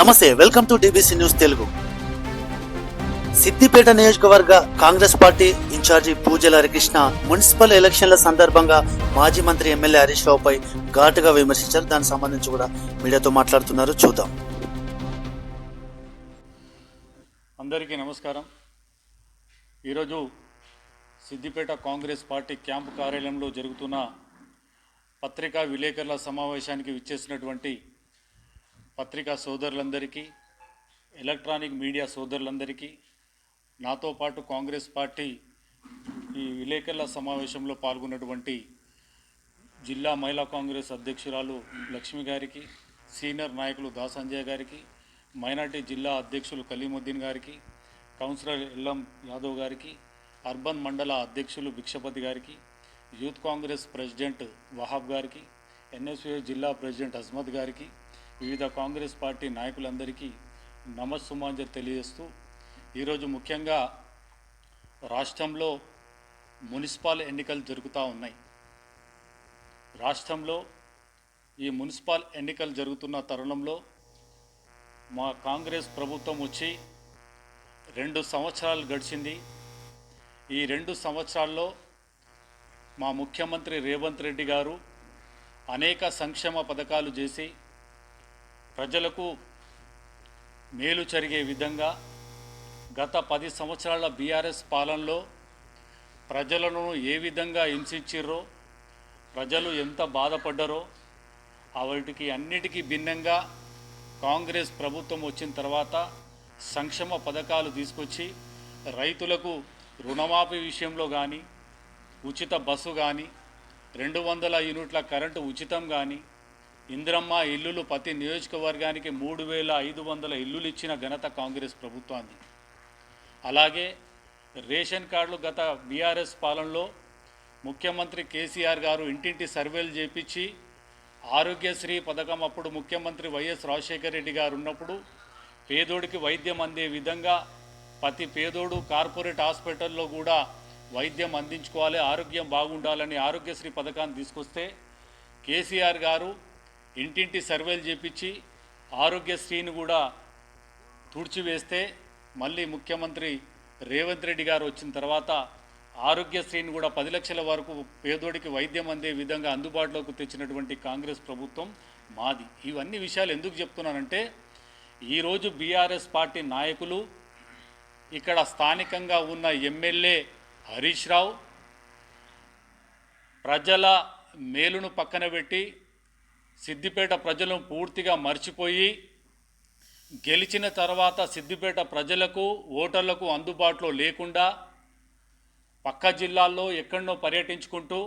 నమస్తే welcome to D B C news Telugu Siddipet నియోజకవర్గ Congress party incharge పూజల Harikrishna municipal ఎలక్షన్ల సందర్భంగా మాజీ మంత్రి ఎమ్మెల్యే హరీష్ రావుపై ఘాటుగా విమర్శించారు. దానికి సంబంధించి కూడా మీడియాతో మాట్లాడుతున్నారు. చూద్దాం. అందరికీ నమస్కారం. ఈరోజు సిద్దిపేట కాంగ్రెస్ పార్టీ క్యాంపు కార్యాలయంలో జరుగుతున్న పత్రికా విలేకరుల సమావేశానికి విచ్చేసినటువంటి పత్రికా సోదరులందరికీ ఎలక్ట్రానిక్ మీడియా సోదరులందరికీ నాతో పాటు కాంగ్రెస్ పార్టీ ఈ విలేకరుల సమావేశంలో పాల్గొన్నటువంటి జిల్లా మహిళా కాంగ్రెస్ అధ్యక్షురాలు లక్ష్మి గారికి సీనియర్ నాయకులు దాసంజయ్ గారికి మైనార్టీ జిల్లా అధ్యక్షులు కలీముద్దీన్ గారికి కౌన్సిలర్ ఎల్లం యాదవ్ గారికి అర్బన్ మండల అధ్యక్షులు భిక్షపతి గారికి యూత్ కాంగ్రెస్ ప్రెసిడెంట్ వహాబ్ గారికి ఎన్ఎస్యూ జిల్లా ప్రెసిడెంట్ అజ్మత్ గారికి వివిధ కాంగ్రెస్ పార్టీ నాయకులందరికీ నమస్సుమాంజ తెలియజేస్తూ ఈరోజు ముఖ్యంగా రాష్ట్రంలో మున్సిపల్ ఎన్నికలు జరుగుతూ ఉన్నాయి. రాష్ట్రంలో ఈ మున్సిపల్ ఎన్నికలు జరుగుతున్న తరుణంలో మా కాంగ్రెస్ ప్రభుత్వం వచ్చి రెండు సంవత్సరాలు గడిచింది. ఈ రెండు సంవత్సరాల్లో మా ముఖ్యమంత్రి రేవంత్ రెడ్డి గారు అనేక సంక్షేమ పథకాలు చేసి ప్రజలకు మేలు జరిగే విధంగా గత పది సంవత్సరాల బీఆర్ఎస్ పాలనలో ప్రజలను ఏ విధంగా హింసించిర్రో ప్రజలు ఎంత బాధపడ్డారో వాటికి అన్నిటికీ భిన్నంగా కాంగ్రెస్ ప్రభుత్వం వచ్చిన తర్వాత సంక్షేమ పథకాలు తీసుకొచ్చి రైతులకు రుణమాఫీ విషయంలో కానీ ఉచిత బస్సు కానీ రెండు వందల యూనిట్ల కరెంటు ఉచితం కానీ ఇందిరమ్మ ఇల్లులు ప్రతి నియోజకవర్గానికి మూడు వేల ఐదు వందల ఇల్లులు ఇచ్చిన ఘనత కాంగ్రెస్ ప్రభుత్వాన్ని. అలాగే రేషన్ కార్డులు గత బీఆర్ఎస్ పాలనలో ముఖ్యమంత్రి కేసీఆర్ గారు ఇంటింటి సర్వేలు చేపించి ఆరోగ్యశ్రీ పథకం అప్పుడు ముఖ్యమంత్రి వైఎస్ రాజశేఖర రెడ్డి గారు ఉన్నప్పుడు పేదోడికి వైద్యం అందే విధంగా ప్రతి పేదోడు కార్పొరేట్ హాస్పిటల్లో కూడా వైద్యం అందించుకోవాలి ఆరోగ్యం బాగుండాలని ఆరోగ్యశ్రీ పథకాన్ని తీసుకొస్తే కేసీఆర్ గారు ఇంటింటి సర్వేలు చేపించి ఆరోగ్యశ్రీని కూడా తుడిచివేస్తే మళ్ళీ ముఖ్యమంత్రి రేవంత్ రెడ్డి గారు వచ్చిన తర్వాత ఆరోగ్యశ్రీని కూడా పది లక్షల వరకు పేదోడికి వైద్యం అందే విధంగా అందుబాటులోకి తెచ్చినటువంటి కాంగ్రెస్ ప్రభుత్వం మాది. ఇవన్నీ విషయాలు ఎందుకు చెప్తున్నానంటే ఈరోజు బీఆర్ఎస్ పార్టీ నాయకులు ఇక్కడ స్థానికంగా ఉన్న ఎమ్మెల్యే హరీష్ రావు ప్రజల మేలును పక్కన పెట్టి సిద్దిపేట ప్రజలను పూర్తిగా మర్చిపోయి గెలిచిన తర్వాత సిద్దిపేట ప్రజలకు ఓటర్లకు అందుబాటులో లేకుండా పక్క జిల్లాల్లో ఎక్కడనో పర్యటించుకుంటూ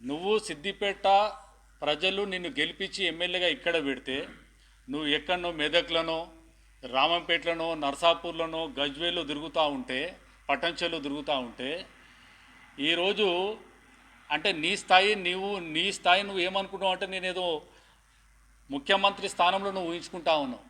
నువ్వు సిద్దిపేట ప్రజలు నిన్ను గెలిపించి ఎమ్మెల్యేగా ఇక్కడ పెడితే నువ్వు ఎక్కడనో మెదక్లనో రామంపేటలోనో నర్సాపూర్లోనో గజ్వేల్లో తిరుగుతూ ఉంటే పటంచెలు తిరుగుతూ ఉంటే ఈరోజు అంటే నీ స్థాయి నీవు నీ స్థాయి నువ్వు ఏమనుకుంటావు అంటే నేనేదో ముఖ్యమంత్రి స్థానంలో నువ్వు ఊహించుకుంటా ఉన్నావు.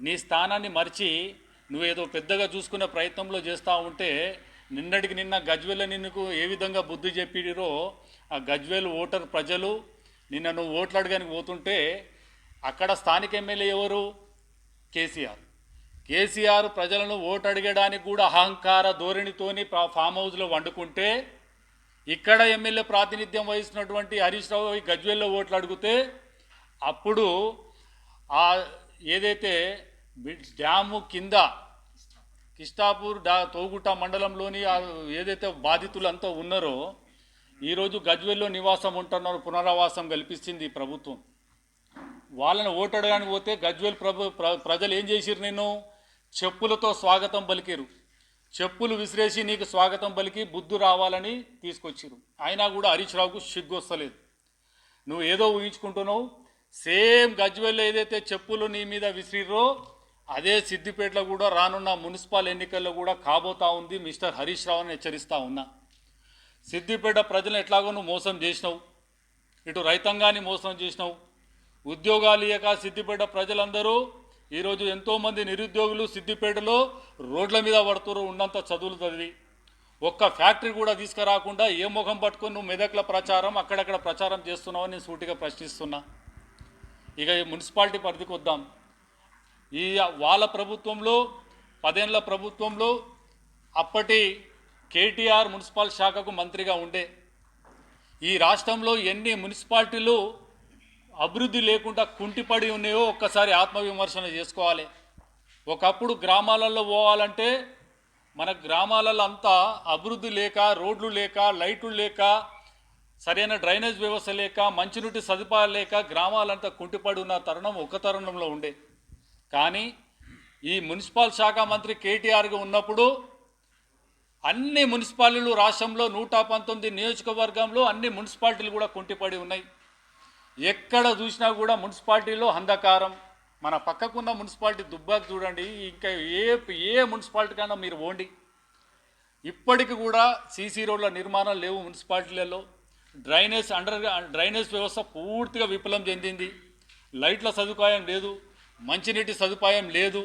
నీ స్థానాన్ని మరిచి నువ్వేదో పెద్దగా చూసుకునే ప్రయత్నంలో చేస్తూ ఉంటే నిన్నటికి నిన్న గజ్వేల్ నిన్నుకు ఏ విధంగా బుద్ధి చెప్పిరో ఆ గజ్వేల్ ఓటర్ ప్రజలు నిన్న నువ్వు ఓట్లు అడగడానికి పోతుంటే అక్కడ స్థానిక ఎమ్మెల్యే ఎవరు? కేసీఆర్. కేసీఆర్ ప్రజలను ఓటు అడగడానికి కూడా అహంకార ధోరణితోని ఫామ్ హౌస్లో వండుకుంటే ఇక్కడ ఎమ్మెల్యే ప్రాతినిధ్యం వహిస్తున్నటువంటి హరీష్ రావు గజ్వేల్లో ఓట్లు అడిగితే అప్పుడు ఆ ఏదైతే డ్యాము కింద కిష్టాపూర్ డా తోగుట మండలంలోని ఏదైతే బాధితులంతా ఉన్నారో ఈరోజు గజ్వేల్లో నివాసం ఉంటున్నారు పునరావాసం కల్పిస్తుంది ప్రభుత్వం. వాళ్ళని ఓటడడానికి పోతే గజ్వేల్ ప్రభు ప్ర- ప్రజలు ఏం చేసిరు నేను చెప్పులతో స్వాగతం పలికిరు చెప్పులు విసిరేసి నీకు స్వాగతం పలికి బుద్ధు రావాలని తీసుకొచ్చిరు. అయినా కూడా హరీష్ రావుకు సిగ్గు వస్తలేదు నువ్వు ఏదో ఊహించుకుంటున్నావు? సేమ్ గజ్వెల్ ఏదైతే చెప్పులు నీ మీద విసిరిరో అదే సిద్దిపేటలో కూడా రానున్న మున్సిపల్ ఎన్నికల్లో కూడా కాబోతా ఉంది మిస్టర్ హరీష్ రావుని అని హెచ్చరిస్తా ఉన్నా. సిద్దిపేట ప్రజలను ఎట్లాగో నువ్వు మోసం చేసినావు. ఇటు రైతాంగాన్ని మోసం చేసినావు. ఉద్యోగాలు ఇయ్యక సిద్దిపేట ప్రజలందరూ ఈరోజు ఎంతోమంది నిరుద్యోగులు సిద్దిపేటలో రోడ్ల మీద పడుతురు ఉన్నంత చదువులు చదివి ఒక్క ఫ్యాక్టరీ కూడా తీసుకురాకుండా ఏ ముఖం పట్టుకొని నువ్వు మెదక్ల ప్రచారం అక్కడక్కడ ప్రచారం చేస్తున్నావు నేను సూటిగా ప్రశ్నిస్తున్నా. ఇక ఈ మున్సిపాలిటీ పరిధికి వద్దాం. ఈ వాళ్ళ ప్రభుత్వంలో పదేళ్ళ ప్రభుత్వంలో అప్పటి కేటీఆర్ మున్సిపల్ శాఖకు మంత్రిగా ఉండే. ఈ రాష్ట్రంలో ఎన్ని మున్సిపాలిటీలు అభివృద్ధి లేకుండా కుంటిపడి ఉన్నాయో ఒక్కసారి ఆత్మవిమర్శన చేసుకోవాలి. ఒకప్పుడు గ్రామాలలో పోవాలంటే మన గ్రామాలలో అంతా అభివృద్ధి లేక రోడ్లు లేక లైట్లు లేక సరైన డ్రైనేజ్ వ్యవస్థ లేక మంచినీటి సదుపాయాలు లేక గ్రామాలంతా కుంటిపడి ఉన్న తరుణం ఒక తరుణంలో ఉండే. కానీ ఈ మున్సిపల్ శాఖ మంత్రి కేటీఆర్గా ఉన్నప్పుడు అన్ని మున్సిపాలిటీలు రాష్ట్రంలో నూట పంతొమ్మిది నియోజకవర్గంలో అన్ని మున్సిపాలిటీలు కూడా కుంటిపడి ఉన్నాయి. ఎక్కడ చూసినా కూడా మున్సిపాలిటీలో అంధకారం. మన పక్కకున్న మున్సిపాలిటీ దుబ్బాకు చూడండి ఇంకా ఏ ఏ మున్సిపాలిటీ కన్నా మీరు ఓండి ఇప్పటికి కూడా సీసీ రోడ్ల నిర్మాణం లేవు మున్సిపాలిటీలలో. డ్రైనేజ్ అండర్ డ్రైనేజ్ వ్యవస్థ పూర్తిగా విఫలం చెందింది. లైట్ల సదుపాయం లేదు మంచినీటి సదుపాయం లేదు.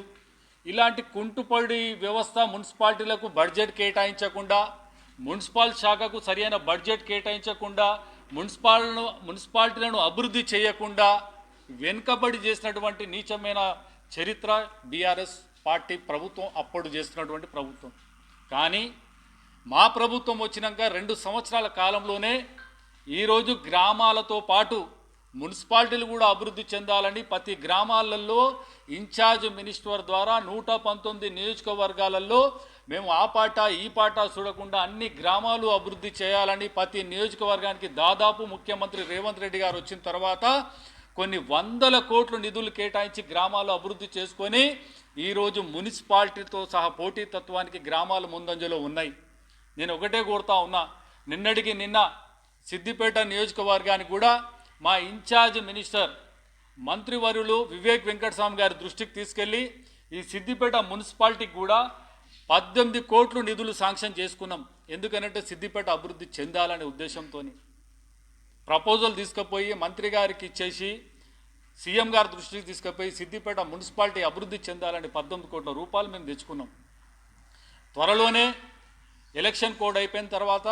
ఇలాంటి కుంటుపడి వ్యవస్థ మున్సిపాలిటీలకు బడ్జెట్ కేటాయించకుండా మున్సిపల్ శాఖకు సరైన బడ్జెట్ కేటాయించకుండా మున్సిపాలను మున్సిపాలిటీలను అభివృద్ధి చేయకుండా వెనుకబడి చేసినటువంటి నీచమైన చరిత్ర బీఆర్ఎస్ పార్టీ ప్రభుత్వం అప్పుడు చేస్తున్నటువంటి ప్రభుత్వం. కానీ మా ప్రభుత్వం వచ్చినాక రెండు సంవత్సరాల కాలంలోనే ఈరోజు గ్రామాలతో పాటు మున్సిపాలిటీలు కూడా అభివృద్ధి చెందాలని ప్రతి గ్రామాలలో ఇన్ఛార్జ్ మినిస్టర్ ద్వారా నూట పంతొమ్మిది నియోజకవర్గాలలో మేము ఆ పాట ఈ పాట చూడకుండా అన్ని గ్రామాలు అభివృద్ధి చేయాలని ప్రతి నియోజకవర్గానికి దాదాపు ముఖ్యమంత్రి రేవంత్ రెడ్డి గారు వచ్చిన తర్వాత కొన్ని వందల కోట్లు నిధులు కేటాయించి గ్రామాలు అభివృద్ధి చేసుకొని ఈరోజు మున్సిపాలిటీతో సహా పోటీతత్వానికి గ్రామాలు ముందంజలో ఉన్నాయి. నేను ఒకటే కోరుతా ఉన్నా నిన్నటికి నిన్న సిద్దిపేట నియోజకవర్గానికి కూడా మా ఇన్ఛార్జ్ మినిస్టర్ మంత్రివర్యులు వివేక్ వెంకటస్వామి గారి దృష్టికి తీసుకెళ్ళి ఈ సిద్దిపేట మున్సిపాలిటీకి కూడా పద్దెనిమిది కోట్లు నిధులు శాంక్షన్ చేసుకున్నాం. ఎందుకనంటే సిద్దిపేట అభివృద్ధి చెందాలనే ఉద్దేశంతో ప్రపోజల్ తీసుకుపోయి మంత్రి గారికి ఇచ్చేసి సీఎం గారి దృష్టికి తీసుకుపోయి సిద్దిపేట మున్సిపాలిటీ అభివృద్ధి చెందాలని పద్దెనిమిది కోట్ల రూపాయలు మేము తెచ్చుకున్నాం. త్వరలోనే ఎలక్షన్ కోడ్ అయిపోయిన తర్వాత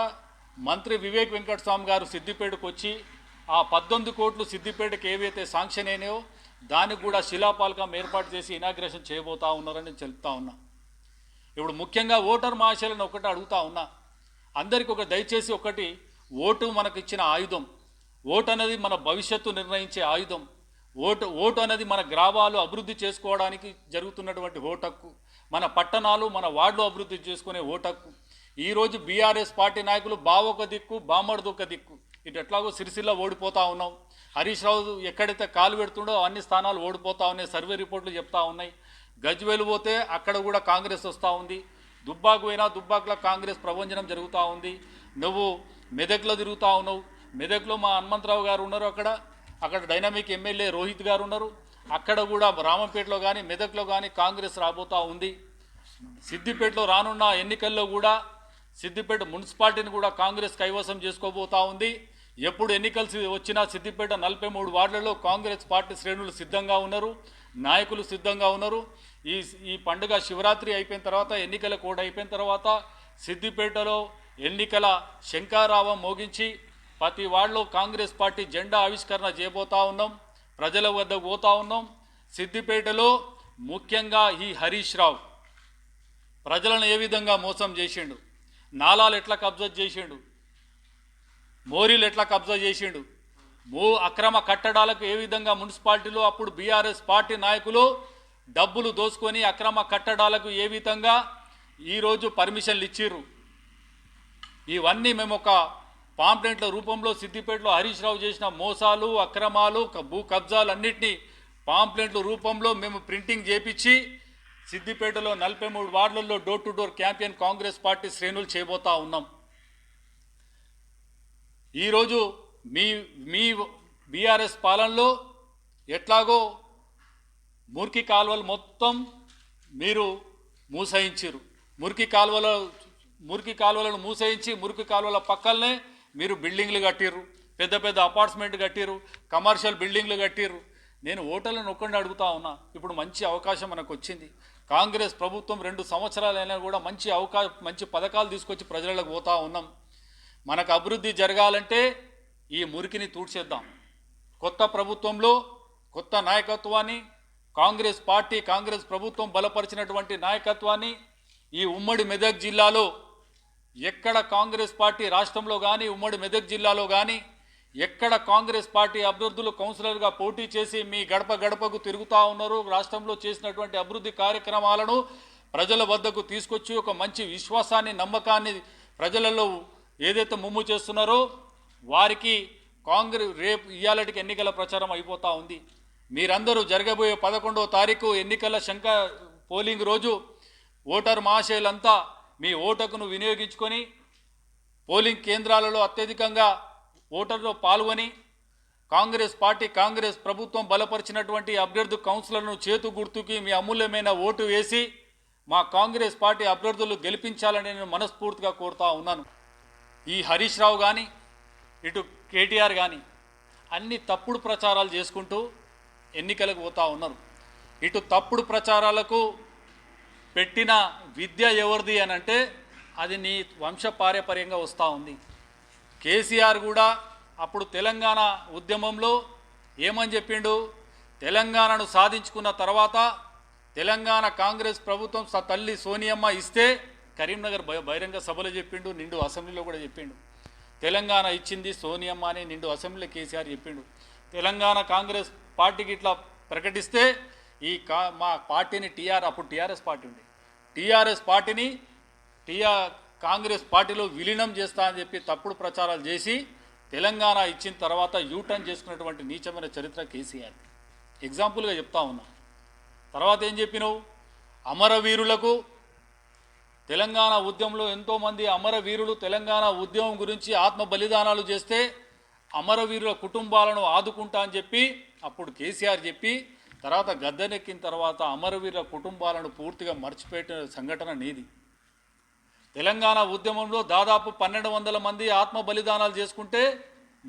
మంత్రి వివేక్ వెంకటస్వామి గారు సిద్దిపేటకు వచ్చి ఆ పద్దెనిమిది కోట్లు సిద్దిపేటకి ఏవైతే శాంక్షన్ అయినాయో దానికి కూడా శిలాపాలకం ఏర్పాటు చేసి ఇనాగ్రేషన్ చేయబోతా ఉన్నారని నేను చెప్తా ఉన్నా. ఇప్పుడు ముఖ్యంగా ఓటర్ మహాశయులను ఒకటి అడుగుతా ఉన్నా. అందరికీ ఒక దయచేసి ఒకటి ఓటు మనకు ఇచ్చిన ఆయుధం ఓటు అనేది మన భవిష్యత్తు నిర్ణయించే ఆయుధం ఓటు ఓటు అనేది మన గ్రామాలు అభివృద్ధి చేసుకోవడానికి జరుగుతున్నటువంటి ఓటక్కు మన పట్టణాలు మన వార్డులు అభివృద్ధి చేసుకునే ఓటక్కు ఈరోజు బీఆర్ఎస్ పార్టీ నాయకులు బావొక దిక్కు బామ్మడిది ఒక దిక్కు. ఇటు ఎట్లాగో సిరిసిల్ల ఓడిపోతా ఉన్నాం. హరీష్ రావు ఎక్కడైతే కాలు పెడుతుండో అన్ని స్థానాలు ఓడిపోతా ఉన్నాయి. సర్వే రిపోర్ట్లు చెప్తా ఉన్నాయి. గజ్వేలు పోతే అక్కడ కూడా కాంగ్రెస్ వస్తూ ఉంది. దుబ్బాకు పోయినా దుబ్బాకులో కాంగ్రెస్ ప్రభంజనం జరుగుతూ ఉంది. నువ్వు మెదక్లో తిరుగుతూ ఉన్నావు. మెదక్లో మా హనుమంతరావు గారు ఉన్నారు అక్కడ. అక్కడ డైనమిక్ ఎమ్మెల్యే రోహిత్ గారు ఉన్నారు. అక్కడ కూడా రామంపేటలో కానీ మెదక్లో కానీ కాంగ్రెస్ రాబోతూ ఉంది. సిద్దిపేటలో రానున్న ఎన్నికల్లో కూడా సిద్దిపేట మున్సిపాలిటీని కూడా కాంగ్రెస్ కైవసం చేసుకోబోతా ఉంది. ఎప్పుడు ఎన్నికలు సి- వచ్చినా సిద్దిపేట నలభై మూడు వార్డులలో కాంగ్రెస్ పార్టీ శ్రేణులు సిద్ధంగా ఉన్నారు. నాయకులు సిద్ధంగా ఉన్నారు. ఈ ఈ పండుగ శివరాత్రి అయిపోయిన తర్వాత ఎన్నికల కోడ్ అయిపోయిన తర్వాత సిద్దిపేటలో ఎన్నికల శంకారావం మోగించి ప్రతి వార్డులో కాంగ్రెస్ పార్టీ జెండా ఆవిష్కరణ చేయబోతా ఉన్నాం. ప్రజల వద్దకు పోతా ఉన్నాం. సిద్దిపేటలో ముఖ్యంగా ఈ హరీష్ రావు ప్రజలను ఏ విధంగా మోసం చేసిండు? నాలాలు ఎట్లా కబ్జా చేసిండు? మోరీలు ఎట్లా కబ్జా చేసిండు? మూ అక్రమ కట్టడాలకు ఏ విధంగా మున్సిపాలిటీలో అప్పుడు బీఆర్ఎస్ పార్టీ నాయకులు డబ్బులు దోసుకొని అక్రమ కట్టడాలకు ఏ విధంగా ఈరోజు పర్మిషన్లు ఇచ్చిర్రు? ఇవన్నీ మేము ఒక పాంప్లెంట్ల రూపంలో సిద్దిపేటలో హరీష్ రావు చేసిన మోసాలు అక్రమాలు భూ కబ్జాలు అన్నింటినీ పాంప్లెంట్ల రూపంలో మేము ప్రింటింగ్ చేపించి సిద్దిపేటలో నలభై మూడు వార్డులలో door to door campaign Congress party శ్రేణులు చేయబోతా ఉన్నాం. ఈరోజు మీ మీ బీఆర్ఎస్ పాలనలో ఎట్లాగో మురికి కాలువలు మొత్తం మీరు మూసయించారు మురికి కాలువల మురికి కాలువలను మూసేయించి మురికి కాలువల పక్కలనే మీరు బిల్డింగ్లు కట్టిర్రు. పెద్ద పెద్ద అపార్ట్మెంట్ కట్టిర్రు. కమర్షియల్ బిల్డింగ్లు కట్టిర్రు. నేను ఓటర్లను నొక్కండి అడుగుతా ఉన్నా. ఇప్పుడు మంచి అవకాశం మనకు వచ్చింది. కాంగ్రెస్ ప్రభుత్వం రెండు సంవత్సరాలైనా కూడా మంచి అవకాశం మంచి పథకాలు తీసుకొచ్చి ప్రజలకు పోతా ఉన్నాం. మనకు అభివృద్ధి జరగాలంటే ఈ మురికిని తూడ్చేద్దాం. కొత్త ప్రభుత్వంలో కొత్త నాయకత్వాన్ని కాంగ్రెస్ పార్టీ కాంగ్రెస్ ప్రభుత్వం బలపరిచినటువంటి నాయకత్వాన్ని ఈ ఉమ్మడి మెదక్ జిల్లాలో ఎక్కడ కాంగ్రెస్ పార్టీ రాష్ట్రంలో కానీ ఉమ్మడి మెదక్ జిల్లాలో కానీ ఎక్కడ కాంగ్రెస్ పార్టీ అభ్యర్థులు కౌన్సిలర్గా పోటీ చేసి మీ గడప గడపకు తిరుగుతూ ఉన్నారు? రాష్ట్రంలో చేసినటువంటి అభివృద్ధి కార్యక్రమాలను ప్రజల వద్దకు తీసుకొచ్చి ఒక మంచి విశ్వాసాన్ని నమ్మకాన్ని ప్రజలలో ఏదైతే ముమ్ము చేస్తున్నారో వారికి కాంగ్రెస్ రేపు ఇయాలటికి ఎన్నికల ప్రచారం అయిపోతూ ఉంది. మీరందరూ జరగబోయే పదకొండవ తారీఖు ఎన్నికల శంక పోలింగ్ రోజు ఓటర్ మహాశయులంతా మీ ఓటకును వినియోగించుకొని పోలింగ్ కేంద్రాలలో అత్యధికంగా ఓటర్లో పాల్గొని కాంగ్రెస్ పార్టీ కాంగ్రెస్ ప్రభుత్వం బలపరిచినటువంటి అభ్యర్థు కౌన్సిలర్ను చేతు గుర్తుకి మీ అమూల్యమైన ఓటు వేసి మా కాంగ్రెస్ పార్టీ అభ్యర్థులు గెలిపించాలని నేను మనస్ఫూర్తిగా కోరుతా ఉన్నాను. ఈ హరీష్ రావు కానీ ఇటు కేటీఆర్ కానీ అన్ని తప్పుడు ప్రచారాలు చేసుకుంటూ ఎన్నికలకు పోతా ఉన్నారు. ఇటు తప్పుడు ప్రచారాలకు పెట్టిన విద్య ఎవరిది అని అంటే అది నీ వంశపారపర్యంగా వస్తూ ఉంది. కేసీఆర్ కూడా అప్పుడు తెలంగాణ ఉద్యమంలో ఏమని చెప్పిండు? తెలంగాణను సాధించుకున్న తర్వాత తెలంగాణ కాంగ్రెస్ ప్రభుత్వం తల్లి సోనియమ్మ ఇస్తే కరీంనగర్ బహిరంగ సభలో చెప్పిండు నిండు అసెంబ్లీలో కూడా చెప్పిండు. తెలంగాణ ఇచ్చింది సోనియమ్మ అని నిండు అసెంబ్లీలో కేసీఆర్ చెప్పిండు. తెలంగాణ కాంగ్రెస్ పార్టీకి ఇట్లా ప్రకటిస్తే ఈ కా మా పార్టీని టీఆర్ అప్పుడు టీఆర్ఎస్ పార్టీ ఉంది టీఆర్ఎస్ పార్టీని టీఆర్ కాంగ్రెస్ పార్టీలో విలీనం చేస్తా అని చెప్పి తప్పుడు ప్రచారాలు చేసి తెలంగాణ ఇచ్చిన తర్వాత యూటర్న్ చేసుకున్నటువంటి నీచమైన చరిత్ర కేసీఆర్. ఎగ్జాంపుల్గా చెప్తా ఉన్నా. తర్వాత ఏం చెప్పినావు? అమరవీరులకు తెలంగాణ ఉద్యమంలో ఎంతోమంది అమరవీరులు తెలంగాణ ఉద్యమం గురించి ఆత్మ బలిదానాలు చేస్తే అమరవీరుల కుటుంబాలను ఆదుకుంటా అని చెప్పి అప్పుడు కేసీఆర్ చెప్పి తర్వాత గద్దెనెక్కిన తర్వాత అమరవీరుల కుటుంబాలను పూర్తిగా మర్చిపెట్టిన సంఘటన నీది. తెలంగాణ ఉద్యమంలో దాదాపు పన్నెండు వందల మంది ఆత్మ బలిదానాలు చేసుకుంటే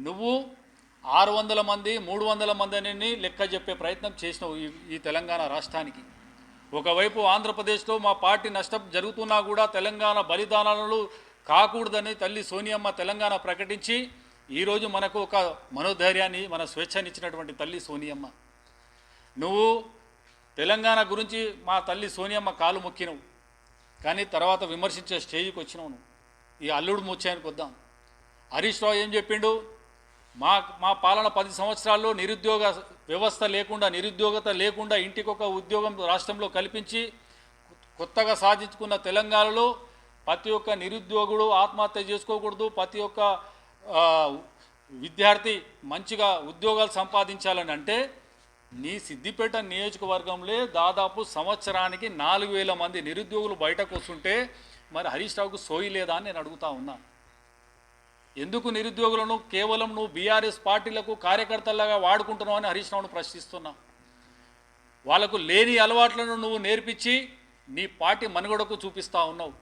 నువ్వు ఆరు వందల మంది మూడు వందల మందిని లెక్క చెప్పే ప్రయత్నం చేసినావు ఈ ఈ తెలంగాణ రాష్ట్రానికి. ఒకవైపు ఆంధ్రప్రదేశ్లో మా పార్టీ నష్టం జరుగుతున్నా కూడా తెలంగాణ బలిదానాలు కాకూడదని తల్లి సోనియమ్మ తెలంగాణ ప్రకటించి ఈరోజు మనకు ఒక మనోధైర్యాన్ని మన స్వేచ్ఛనిచ్చినటువంటి తల్లి సోనియమ్మ. నువ్వు తెలంగాణ గురించి మా తల్లి సోనియమ్మ కాలు మొక్కినవు. కానీ తర్వాత విమర్శించే స్టేజ్కి వచ్చినావు నువ్వు. ఈ అల్లుడు ముచ్చాయనికి వద్దాం. హరీష్ రావు ఏం చెప్పిండు? మా మా పాలన పది సంవత్సరాల్లో నిరుద్యోగ వ్యవస్థ లేకుండా నిరుద్యోగత లేకుండా ఇంటికి ఒక ఉద్యోగం రాష్ట్రంలో కల్పించి కొత్తగా సాధించుకున్న తెలంగాణలో ప్రతి ఒక్క నిరుద్యోగుడు ఆత్మహత్య చేసుకోకూడదు. ప్రతి ఒక్క విద్యార్థి మంచిగా ఉద్యోగాలు సంపాదించాలని అంటే నీ సిద్దిపేట నియోజకవర్గంలో దాదాపు సంవత్సరానికి నాలుగు వేల మంది నిరుద్యోగులు బయటకు వస్తుంటే మరి హరీష్ రావుకు సోయి లేదా అని నేను అడుగుతా ఉన్నా. ఎందుకు నిరుద్యోగులను కేవలం నువ్వు బీఆర్ఎస్ పార్టీలకు కార్యకర్తలాగా వాడుకుంటున్నావు అని హరీష్ రావును ప్రశ్నిస్తున్నా. వాళ్ళకు లేని అలవాట్లను నువ్వు నేర్పించి నీ పార్టీ మనుగడకు చూపిస్తా ఉన్నావు.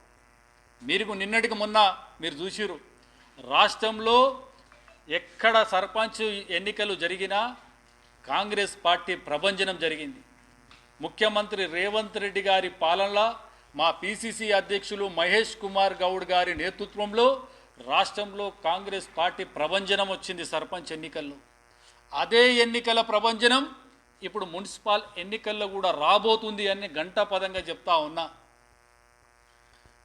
మీరు నిన్నటికి మొన్న మీరు చూసిరు రాష్ట్రంలో ఎక్కడ సర్పంచ్ ఎన్నికలు జరిగినా కాంగ్రెస్ పార్టీ ప్రభంజనం జరిగింది. ముఖ్యమంత్రి రేవంత్ రెడ్డి గారి పాలనలో మా పిసిసి అధ్యక్షులు మహేష్ కుమార్ గౌడ్ గారి నేతృత్వంలో రాష్ట్రంలో కాంగ్రెస్ పార్టీ ప్రభంజనం వచ్చింది సర్పంచ్ ఎన్నికల్లో. అదే ఎన్నికల ప్రభంజనం ఇప్పుడు మున్సిపల్ ఎన్నికల్లో కూడా రాబోతుంది అని గంటాపదంగా చెప్తా ఉన్నా.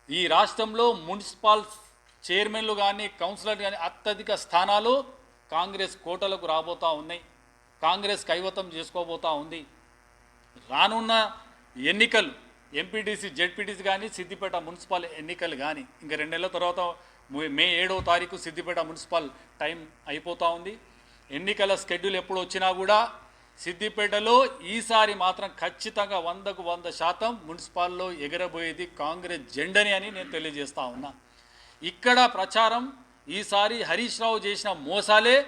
ఈ రాష్ట్రంలో మున్సిపల్ చైర్మన్లు కానీ కౌన్సిలర్ కానీ అత్యధిక స్థానాలు కాంగ్రెస్ కోటలకు రాబోతా ఉన్నాయి. కాంగ్రెస్ కైవతం చేసుకోబోతా ఉంది. రానున్న ఎన్నికలు ఎంపీటీసీ జెడ్పీటీసీ కానీ సిద్దిపేట మున్సిపల్ ఎన్నికలు కానీ ఇంకా రెండు నెలల తర్వాత మే- మే ఏడవ తారీఖు సిద్దిపేట మున్సిపల్ టైం అయిపోతూ ఉంది. ఎన్నికల స్కెడ్యూల్ ఎప్పుడు వచ్చినా కూడా సిద్దిపేటలో ఈసారి మాత్రం ఖచ్చితంగా వందకు వంద శాతం మున్సిపాల్లో ఎగరబోయేది కాంగ్రెస్ జెండని అని నేను తెలియజేస్తా ఉన్నా. ఇక్కడ ప్రచారం ఈసారి హరీష్ రావు చేసిన మోసాలే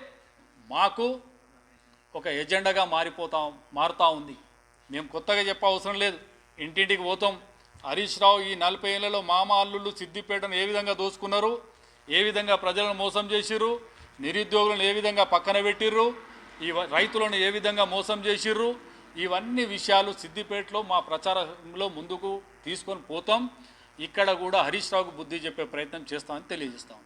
మాకు ఒక ఎజెండాగా మారిపోతాం మారుతూ ఉంది. మేము కొత్తగా చెప్పవసరం లేదు. ఇంటింటికి పోతాం. హరీష్ రావు ఈ నలభై ఏళ్ళలో మామ అల్లుళ్ళు సిద్దిపేటను ఏ విధంగా దోసుకున్నారు? ఏ విధంగా ప్రజలను మోసం చేసిర్రు? నిరుద్యోగులను ఏ విధంగా పక్కన పెట్టిర్రు? ఈ రైతులను ఏ విధంగా మోసం చేసిర్రు? ఇవన్నీ విషయాలు సిద్దిపేటలో మా ప్రచారంలో ముందుకు తీసుకొని పోతాం. ఇక్కడ కూడా హరీష్ రావుకు బుద్ధి చెప్పే ప్రయత్నం చేస్తామని తెలియజేస్తాం